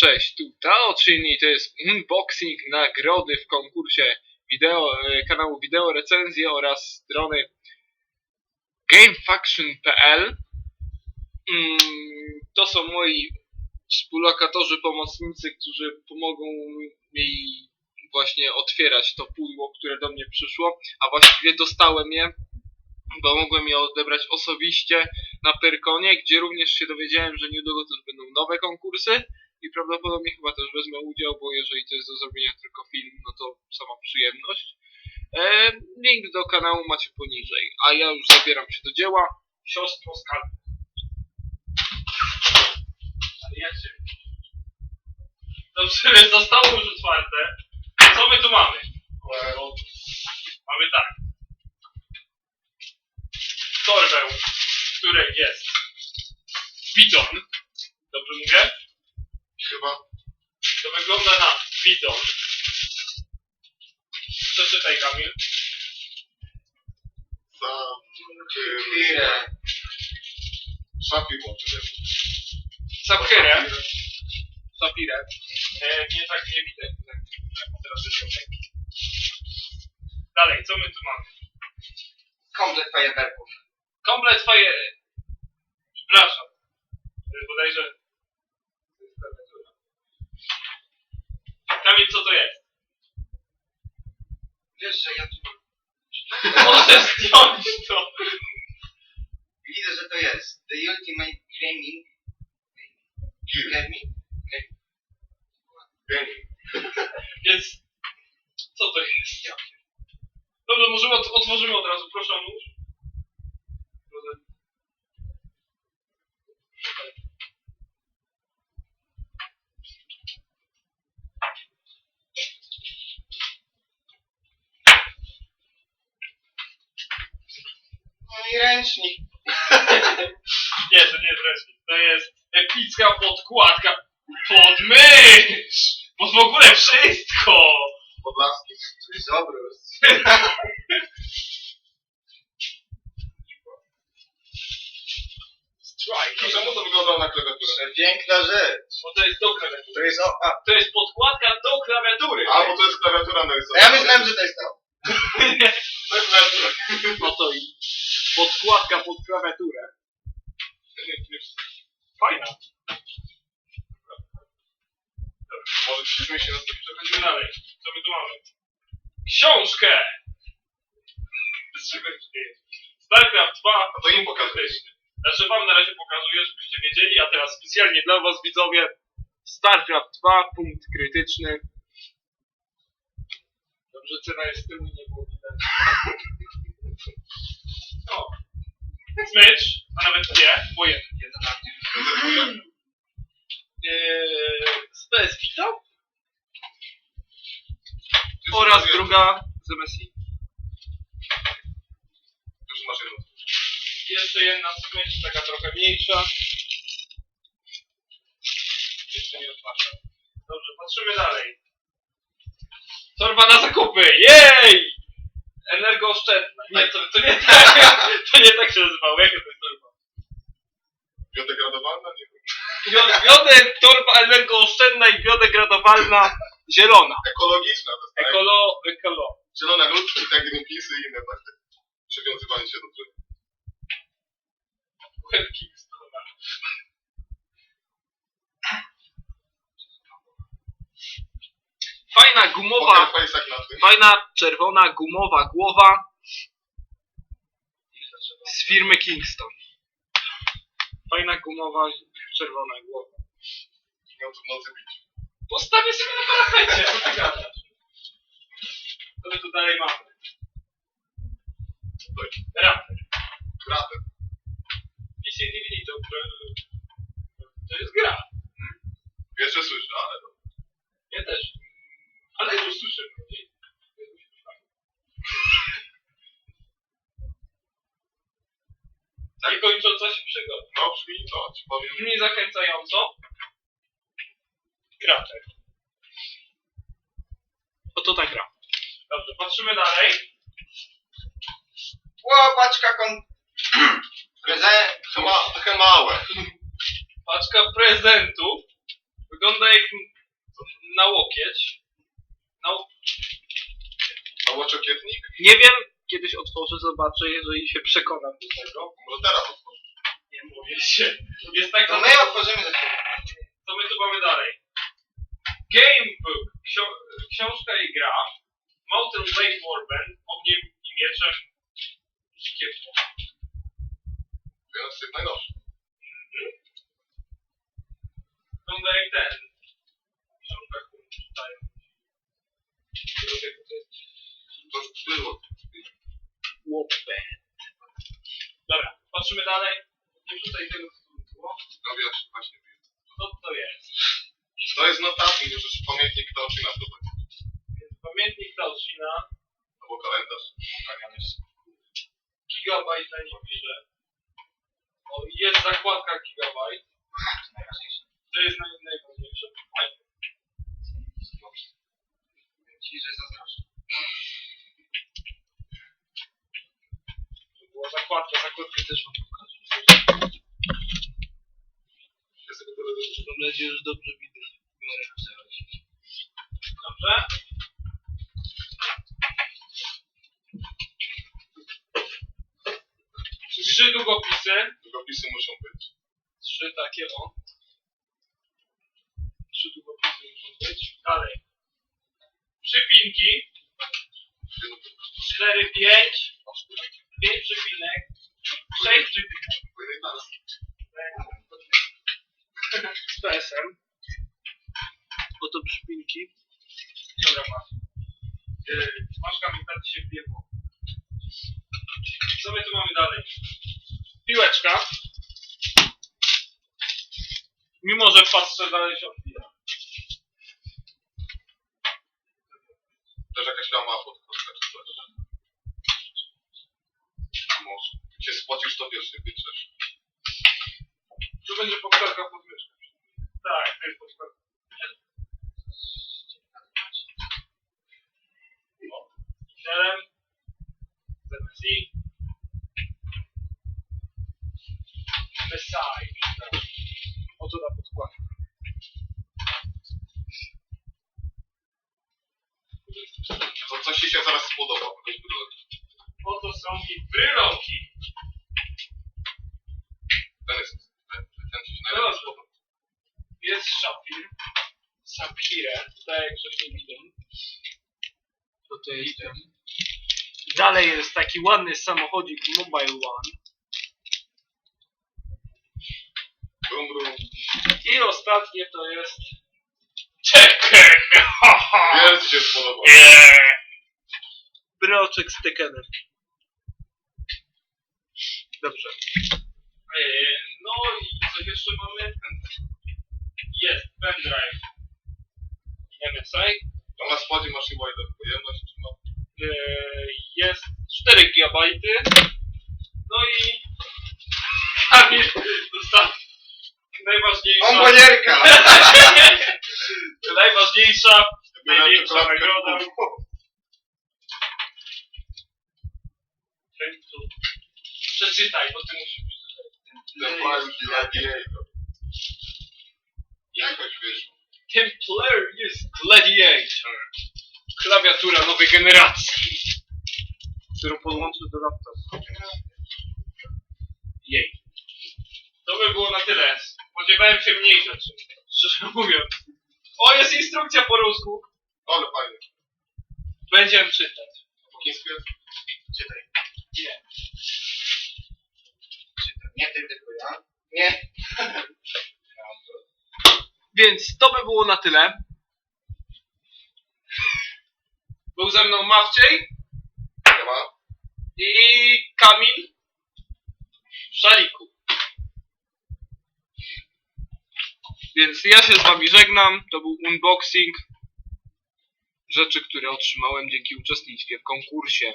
Cześć, tu Tao, czyli to jest unboxing nagrody w konkursie wideo, e, kanału Wideo Recenzje oraz strony gamefaction.pl mm, To są moi współlokatorzy, pomocnicy, którzy pomogą mi właśnie otwierać to pudło, które do mnie przyszło, a właściwie dostałem je, bo mogłem je odebrać osobiście na Pyrkonie, gdzie również się dowiedziałem, że niedługo też będą nowe konkursy prawdopodobnie chyba też wezmę udział, bo jeżeli to jest do zrobienia tylko film, no to sama przyjemność. E, link do kanału macie poniżej, a ja już zabieram się do dzieła. Siostro skarb. Ale się... Dobrze, więc zostało już otwarte. Co my tu mamy? Mamy tak. Torbę, w której jest bidon. Dobrze mówię? Chyba. To wygląda na bidon. Przeczytaj Kamil. Może Sapirę. Sapirę. E, nie tak nie widać. Tak, tak, teraz tak. Dalej, co my tu mamy? Komplet fajerwerków. Komplet fajer... Przepraszam. To jest bodajże... to jest klawiatura. Kamil, co to jest? Wiesz, że ja tu mam... Możesz zdjąć to. Widzę, że to jest The Ultimate Gaming... Gaming? Gaming. Więc... Co to jest? Dobrze, możemy ot- otworzymy od razu. Proszę o nóż. No i ręcznik. Nie, to nie jest ręcznik. To jest epicka podkładka pod mysz! Pod w ogóle wszystko! Podlaski. To jest obrus. Strike. Czemu to wygląda na klawiaturę? Przepiękna rzecz. Bo to jest do klawiatury. To jest o... A, To jest podkładka do klawiatury. A, bo to jest klawiatura narysowana. ja myślałem, że to jest to. To jest klawiatura. No to i podkładka pod klawiaturę. Fajna. Może przyjrzymy się Przechodzimy dalej. Co my tu mamy? Książkę! StarCraft 2 A to pokażę. Krytyczny. Znaczy wam na razie pokazuję, żebyście wiedzieli, a teraz specjalnie dla was widzowie StarCraft 2, punkt krytyczny. Dobrze, cena jest z tyłu, nie było widać. O. Smycz, a nawet dwie, bo jeden. Jeden na mnie. Eee, z Vita oraz druga z MSI. masz jedną. Jeszcze jedna smycz, taka trochę mniejsza. Jeszcze nie otwarta. Dobrze, patrzymy dalej. Torba na zakupy! Jej! Energooszczędna. Nie, to, to nie tak. To nie tak się nazywało. Jaka to jest torba? Biodegradowana? Nie wiem. Bio- energooszczędna i biodegradowalna zielona. Ekologiczna to jest, tak? Ekolo, ekolo. Zielona i tak Greenpeace i inne takie. Przywiązywanie się do drzew. Łebki Fajna gumowa, fajna czerwona gumowa głowa z firmy Kingston. Fajna gumowa czerwona głowa. Miał tu w nocy bić. Postawię sobie na parapecie, co ty gadasz? Co my tu dalej mamy? Raper. Krater. PC DVD to, to jest gra. Jeszcze słyszę, ale to... Już słyszę. Nie kończąca się przygoda. No, brzmi to, ci powiem. Brzmi zachęcająco. Krater. Oto ta gra. Dobrze, patrzymy dalej. Łopaczka kon... Prezent... Chyba, trochę małe. Paczka prezentu. Wygląda ich na łokieć. Łok- A łoczokietnik? nie wiem, kiedyś otworzę, zobaczę, jeżeli się przekonam do tego. Może teraz otworzę. Nie mówię się. Jest tak, To że my otworzymy za chwilę. co my tu mamy dalej? Gamebook, ksio- książka i gra. Mountain Blade Warband, ogniem i mieczem. Jeden z tych najnowszych. Wygląda jak ten. Książka, którą czytają. To już było. Warband. Dobra, patrzymy dalej. Nie wrzucaj tego, co tu było. No wiesz, właśnie. Co to jest? To jest notatnik, już jest pamiętnik Teoczyna tutaj. Więc pamiętnik Tauchina. Albo kalendarz. Gigabajt na nim pisze. O, i jest zakładka gigabajt. To jest naj, najważniejsze. Ci, że zazdroszczę. To była zakładka, zakładkę też mam pokazać. Tego tyle, że Mam nadzieję, że dobrze widać. Dobrze? Trzy długopisy. długopisy muszą być. Trzy takie o. Trzy długopisy muszą być. Dalej. Przypinki. Cztery, pięć. Pięć przypinek. Sześć przypinek. Płyny dalej. Z PSM. Oto przypinki. Dobra, masz. Yy, masz kamień, się wbiegło. Co my tu mamy dalej? Piłeczka. Mimo, że paczce dalej się. Też jakaś lama pod kostkę czy coś. Może. Jak spłacisz, to wiesz, jak wytrzesz. Tu będzie podkładka pod myszkę. Tak, to jest podkładka. O, Selem. ZSI. Messiah. Oto na podkładkę. To coś ci się zaraz spodoba. Oto są ich bryloki. Ten jest, ten, ten ci się. Jest szafir. Sapire. Tak jak coś nie widzą. Tutaj jest ten. Dalej jest taki ładny samochodzik Mobile One. Brum, brum. I ostatnie to jest Tekken! Ci się spodoba. Yeah. Broczek z Tekkenem. Dobrze. Eee, No i co jeszcze mamy? Jest pendrive MSI. Tam na spodzie masz chyba ile pojemność, ma? Eee, Jest 4 GB. No i Kamil dostał najważniejsza. Bombonierka! najważniejsza Największa nagroda. Przeczytaj, bo ty musisz przeczytać. Templariusz Gladiator. Jakoś wiesz. Templarius Gladiator. Klawiatura nowej generacji. Którą podłączę do laptopa. Jej. To by było na tyle. Spodziewałem się mniej rzeczy. Szczerze mówiąc. O, jest instrukcja po rusku. Ale fajnie. Będziemy czytać. Po chińsku jest? Czytaj. Nie. Czytaj. Nie ty, tylko ja. Nie. Więc to by było na tyle. Był ze mną Mawciej Nie ma? i Kamil w szaliku. Więc ja się z wami żegnam. To był unboxing rzeczy, które otrzymałem dzięki uczestnictwie w konkursie.